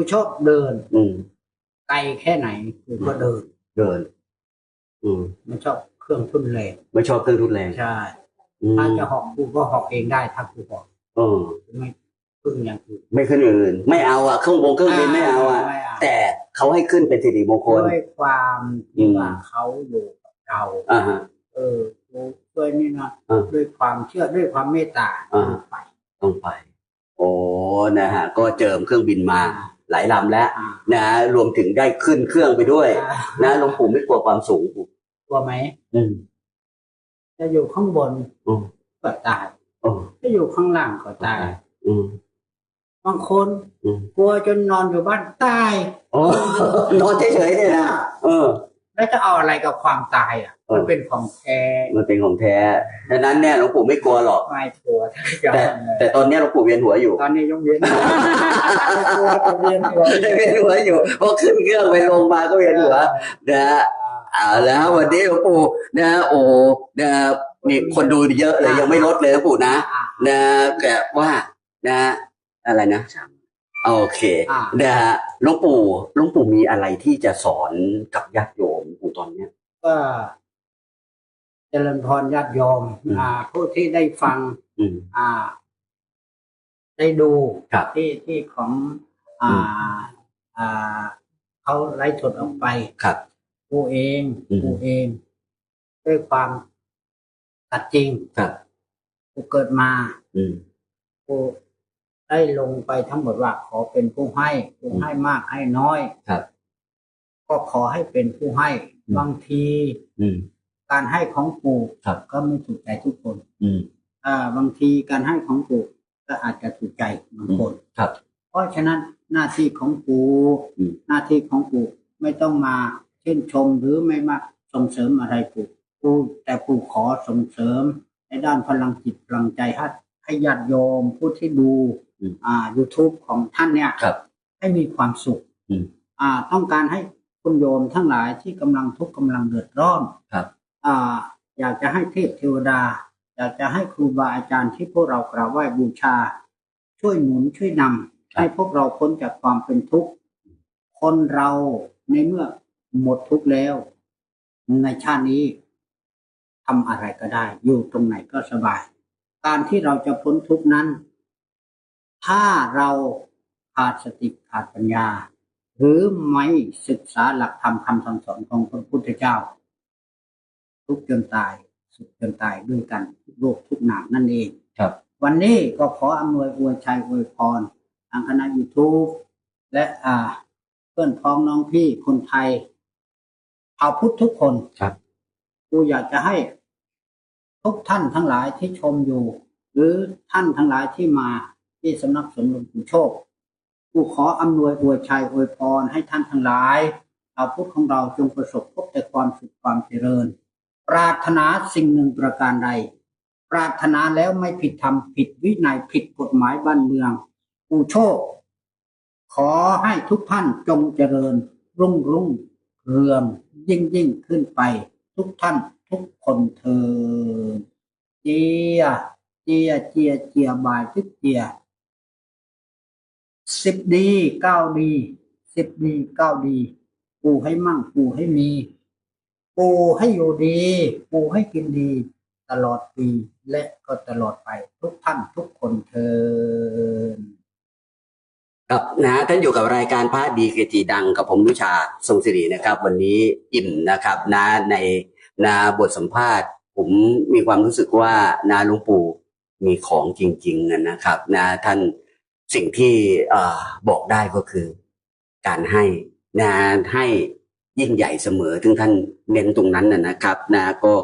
กูชอบเดิน อืม ไกลแค่ไหนกูก็เดิน เดิน อืม ไม่ชอบเครื่องทุนแรงไม่ชอบเครื่องทุนแรงใช่อืมถ้าจะหอกกูก็หอกเองได้ถ้ากูหอกเออ ไม่พึ่งอย่างอื่นไม่ขึ้นอื่น ไม่เอาอะเครื่องบงเครื่องบินไม่เอาอะ ไม่เอาแต่เขาให้ขึ้นเป็นสิริมงคล ด้วยความที่ว่าเขาอยู่กับเราอ่าฮะ เออกูด้วยนี่นะเออด้วยความเชื่อด้วยความเมตตาอ่า ไปต้องไป โอ้นะฮะ ก็เจิมเครื่องบินมา หลายลำแล้วอ่านะรวมถึงได้ขึ้นเครื่องไปด้วยอ่านะหลวงปู่ไม่กลัวความสูงกลัวไหมอืมจะอยู่ข้างบนอืมก็ตายโอ้จะอยู่ข้างล่างก็ตายอืมบางคนอืมกลัวจนนอนอยู่บ้านตายโอ้นอนเฉยๆเนี่ยนะเออ แล้วจะเอาอะไรกับความตายอะเออมันเป็นของแท้ มันเป็นของแท้ ดังนั้นเนี่ยหลวงปู่ไม่กลัวหรอก ไม่กลัวถ้าจะแต่แต่ตอนเนี้ยหลวงปู่เวียนหัวอยู่ ตอนนี้ยกเว้นไม่กลัวจะเวียนหัวเวียนหัวอยู่เพราะขึ้นเครื่องไปลงมาก็เวียนหัวนะฮะเอาแล้ววันนี้หลวงปู่นะฮะโอ้โหนะฮะมีคนดูเยอะเลยยังไม่ลดเลยหลวงปู่นะอ่านะแกว่านะอะไรนะ โอเคอ่า นะฮะหลวงปู่หลวงปู่มีอะไรที่จะสอนกับญาติโยมหลวงปู่ตอนเนี้ย ก็เจริญพรญาติโยม อืม อ่า ผู้ที่ได้ฟัง อืม อ่า ได้ดูครับที่ที่ของอ่าอ่าเขาไล่สดออกไปครับ กูเองอืม กูเอง ด้วยความตัดจริงครับ กูเกิดมา อืม กู ได้ลงไปทั้งหมดว่าขอเป็นผู้ให้ผู้ให้มากให้น้อยครับ ก็ขอให้เป็นผู้ให้อืมบางทีอืมการให้ของปู่ครับก็ไม่ถูกใจทุกคนอืมอ่า บางทีการให้ของปู่ก็อาจจะถูกใจบางคนครับ เพราะฉะนั้นหน้าที่ของปู่อืมหน้าที่ของปู่ไม่ต้องมาชื่นชมหรือไม่มาส่งเสริมอะไรปู่ปู่แต่ปู่ขอส่งเสริมในด้านพลังจิตพลังใจให้ให้ญาติโยมผู้ที่ดู อืมอ่า YouTube ของท่านเนี่ยครับ ให้มีความสุขอืม อ่า ต้องการให้คุณโยมทั้งหลายที่กำลังทุกข์กำลังเดือดร้อนครับ อ่า อยากจะให้เทพเทวดา อยากจะให้ครูบาอาจารย์ที่พวกเรากราบไหว้บูชา ช่วยหนุนช่วยนำให้พวกเราพ้นจากความเป็นทุกข์คนเราในเมื่อหมดทุกข์แล้ว ในชาตินี้ทำอะไรก็ได้ อยู่ตรงไหนก็สบาย การที่เราจะพ้นทุกข์นั้น ถ้าเราขาดสติขาดปัญญา หรือไม่ศึกษาหลักธรรมคำสั่งสอนของพระพุทธเจ้า ทุกข์จนตาย สุขจนตายด้วยกันทุกโลกทุกนามนั่นเองครับ วันนี้ก็ขออำนวยอวยชัยอวยพรทางคณะ YouTube และอ่า เพื่อนพ้องน้องพี่คนไทยชาวพุทธทุกคนครับกูอยากจะให้ทุกท่านทั้งหลายที่ชมอยู่ หรือท่านทั้งหลายที่มา ที่สำนักสงฆ์หลวงโชคกูขออำนวยอวยชัยอวยพรให้ท่านทั้งหลายชาวพุทธของเราจงประสบพบแต่ความสุขความเจริญ ปรารถนาสิ่งหนึ่งประการใด ปรารถนาแล้วไม่ผิดธรรมผิดวินัยผิดกฎหมายบ้านเมืองปู่โชค ขอให้ทุกท่านจงเจริญ รุ่งรุ่งเรืองยิ่งยิ่งขึ้นไป ทุกท่านทุกคนเธอเจียเจียเจียเจียบายทุกเจีย สิบดีเก้าดีสิบดีเก้าดี ปูให้มั่ง ปูให้มี ปูให้อยู่ดี ปูให้กินดี ตลอดปีและก็ตลอดไปทุกท่านทุกคนเทินครับนะท่านอยู่กับรายการพระดีเกจิดังกับผมนุชาทรงศิรินะครับ วันนี้อิ่มนะครับนะในนาบทสัมภาษณ์ ผมมีความรู้สึกว่านาหลวงปู่มีของจริง ๆนะนะครับนะท่าน สิ่งที่บอกได้ก็คือการให้นะให้ยิ่งใหญ่เสมอถึงท่านเน้นตรงนั้นนะนะครับนะก็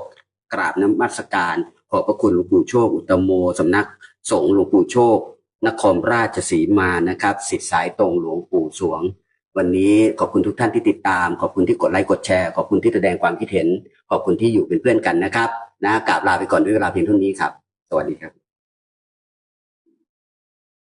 กราบน้ำมัสการขอบพระคุณหลวงปู่โชค อุตตโมสำนักสงฆ์หลวงปู่โชคนครราชสีมานะครับสิทธิสายตรงหลวงปู่สวง วันนี้ขอบคุณทุกท่านที่ติดตาม ขอบคุณที่กดไลค์กดแชร์ขอบคุณที่แสดงความคิดเห็น ขอบคุณที่อยู่เป็นเพื่อนกันนะครับ นะกราบลาไปก่อนด้วยเวลาเพียงเท่านี้ครับ สวัสดีครับ